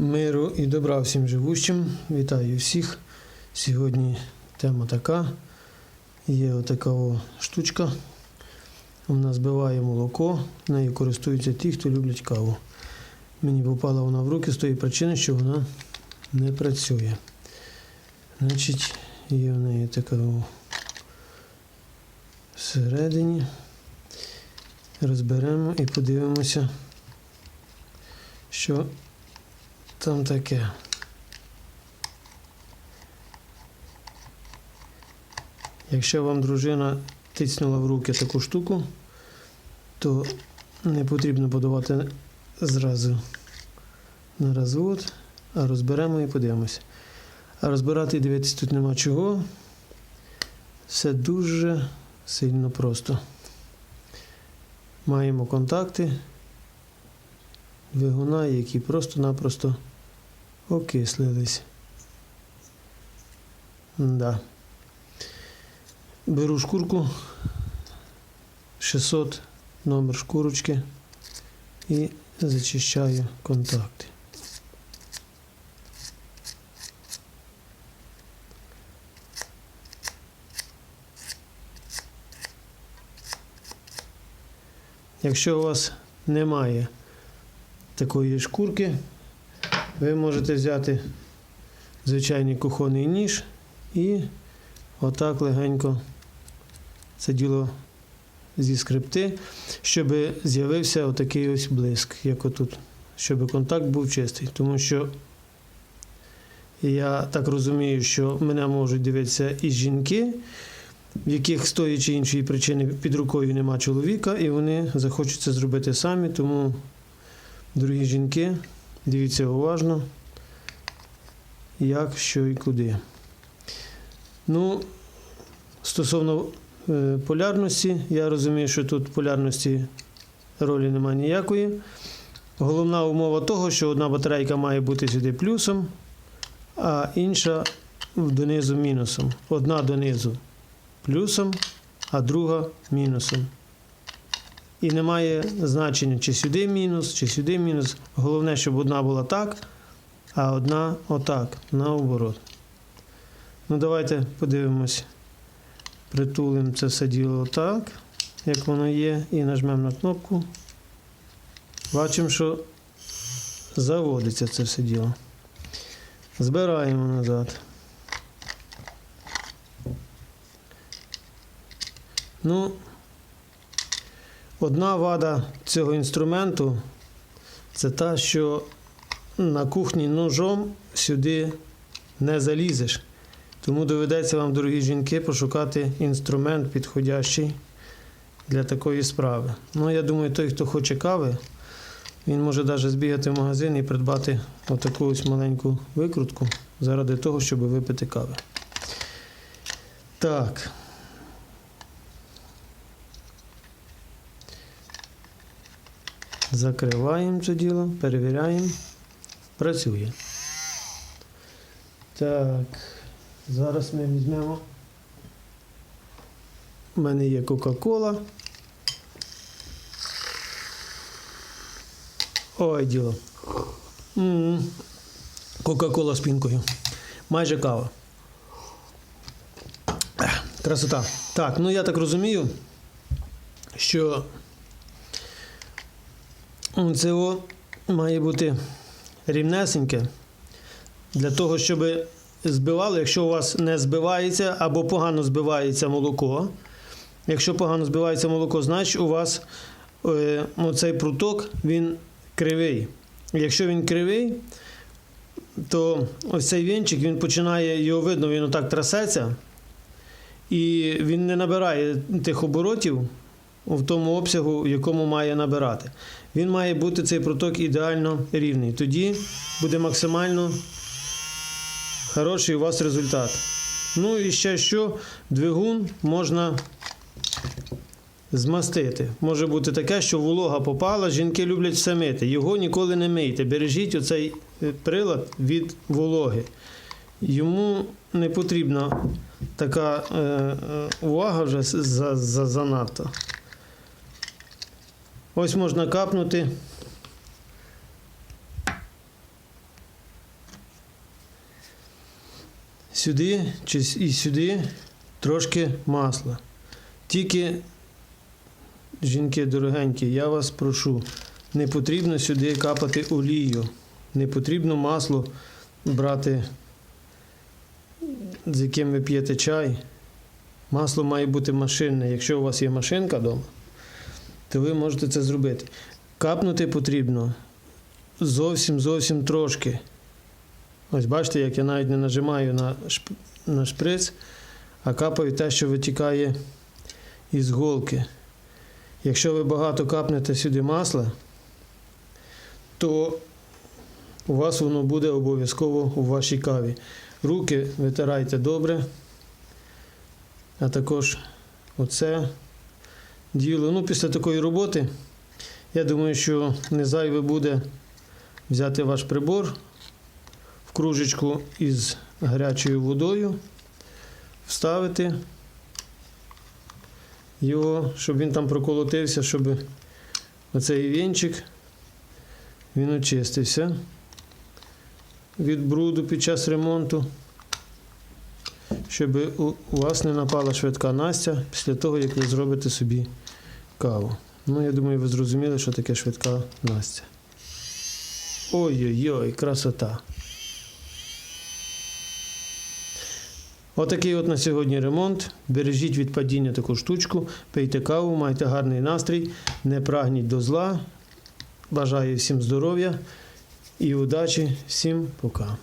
Миру і добра всім живущим. Вітаю всіх. Сьогодні тема така. Є отака штучка. Вона збиває молоко, нею користуються ті, хто люблять каву. Мені попала вона в руки з тої причини, що вона не працює. Значить, є в неї така всередині. Розберемо і подивимося, що там таке. Якщо вам дружина тиснула в руки таку штуку, то не потрібно подавати зразу на розвод, а розберемо і подивимося. А розбирати і дивитися тут нема чого. Все дуже сильно просто. Маємо контакти двигуна, які просто-напросто окислились. Да. Беру шкурку 600 номер шкурочки і зачищаю контакти. Якщо у вас немає такої шкурки, ви можете взяти звичайний кухонний ніж і отак легенько це діло зі скрипти, щоб з'явився отакий ось блиск, як отут, щоб контакт був чистий. Тому що я так розумію, що мене можуть дивитися і жінки, в яких з тої чи іншої причини під рукою нема чоловіка, і вони захочуть це зробити самі. Тому, дорогі жінки, дивіться уважно, як, що і куди. Ну, стосовно е, полярності, я розумію, що тут полярності ролі немає ніякої. Головна умова того, що одна батарейка має бути сюди плюсом, а інша донизу мінусом. Одна донизу плюсом, а друга мінусом. І немає значення, чи сюди мінус, чи сюди мінус. Головне, щоб одна була так, а одна отак, наоборот. Ну, давайте подивимось. Притулимо це все діло так, як воно є, і нажмемо на кнопку. Бачимо, що заводиться це все діло. Збираємо назад. Ну, одна вада цього інструменту це та, що на кухні ножом сюди не залізеш. Тому доведеться вам, дорогі жінки, пошукати інструмент підходящий для такої справи. Ну, я думаю, той, хто хоче кави, він може навіть збігати в магазин і придбати отаку ось маленьку викрутку заради того, щоб випити кави. Так. Закриваємо це діло, перевіряємо. Працює. Так. Зараз ми візьмемо. У мене є Кока-Кола. Ой, діло. Кока-Кола з пінкою. Майже кава. Красота. Так, ну я так розумію, що це має бути рівнесеньке для того, щоб збивало, якщо у вас не збивається або погано збивається молоко. Якщо погано збивається молоко, значить у вас е, цей пруток він кривий. Якщо він кривий, то ось цей вінчик він починає, його видно, він отак трасеться, і він не набирає тих оборотів в тому обсягу, в якому має набирати. Він має бути цей проток ідеально рівний. Тоді буде максимально хороший у вас результат. Ну і ще що, двигун можна змастити. Може бути таке, що волога попала, жінки люблять все мити. Його ніколи не мийте. Бережіть оцей е, прилад від вологи. Йому не потрібна така е, е, увага вже за, за, занадто. Ось можна капнути. Сюди і сюди трошки масла. Тільки, жінки дорогенькі, я вас прошу, не потрібно сюди капати олію, не потрібно масло брати, з яким ви п'єте чай. Масло має бути машинне. Якщо у вас є машинка вдома, то ви можете це зробити. Капнути потрібно зовсім зовсім трошки. Ось бачите, як я навіть не нажимаю на, шп... на шприц, а капаю те, що витікає із голки. Якщо ви багато капнете сюди масла, то у вас воно буде обов'язково у вашій каві. Руки витирайте добре, а також оце діло. Ну, після такої роботи, я думаю, що не зайве буде взяти ваш прибор в кружечку із гарячою водою, вставити його, щоб він там проколотився, щоб оцей вінчик він очистився від бруду під час ремонту, щоб у вас не напала швидка Настя після того, як ви зробите собі каву. Ну, я думаю, ви зрозуміли, що таке швидка Настя. Ой-ой-ой, красота. Отакий от на сьогодні ремонт. Бережіть від падіння таку штучку, пийте каву, майте гарний настрій, не прагніть до зла. Бажаю всім здоров'я і удачі. Всім пока.